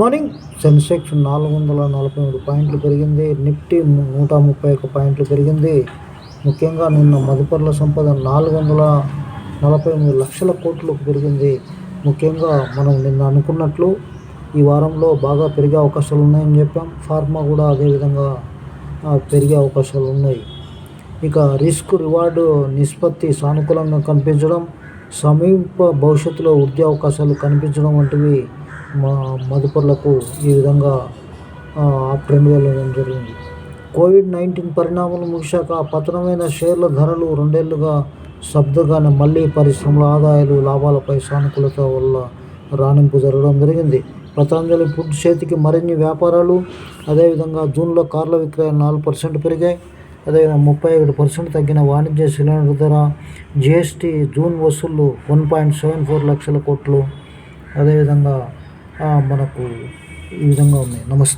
Morning Sensex నాలుగు వందల నలభై మూడు పాయింట్లు పెరిగింది. నిఫ్టీ నూట ముప్పై ఒక్క పాయింట్లు పెరిగింది. ముఖ్యంగా నిన్న మదుపర్ల సంపద నాలుగు వందల నలభై మూడు లక్షల కోట్లకు పెరిగింది. ముఖ్యంగా మనం నిన్న అనుకున్నట్లు ఈ వారంలో బాగా పెరిగే అవకాశాలు ఉన్నాయని చెప్పాం. ఫార్మా కూడా అదేవిధంగా పెరిగే అవకాశాలు ఉన్నాయి. ఇక రిస్క్ రివార్డు నిష్పత్తి సానుకూలంగా కనిపించడం సమీప భవిష్యత్తులో ఉద్యోగ అవకాశాలు కనిపించడం వంటివి మా మదుపర్లకు ఈ విధంగా అప్ ట్రెండ్ వెళ్ళడం జరిగింది. కోవిడ్ నైన్టీన్ పరిణామాలు ముగిశాక పతనమైన షేర్ల ధరలు రెండేళ్ళుగా శబ్దగానే మళ్ళీ పరిశ్రమల ఆదాయాలు లాభాలపై సానుకూలత వల్ల రాణింపు జరగడం జరిగింది. పతంజలి ఫుడ్ చేతికి మరిన్ని వ్యాపారాలు అదేవిధంగా జూన్లో కార్ల విక్రయాలు నాలుగు పర్సెంట్ పెరిగాయి. అదేవిధంగా ముప్పై ఒకటి పర్సెంట్ తగ్గిన వాణిజ్య సిలిండర్ ధర జిఎస్టీ జూన్ వసూళ్ళు వన్ పాయింట్ సెవెన్ ఫోర్ లక్షల కోట్లు. అదేవిధంగా మనకు ఈ విధంగా ఉన్నాయి. నమస్తే.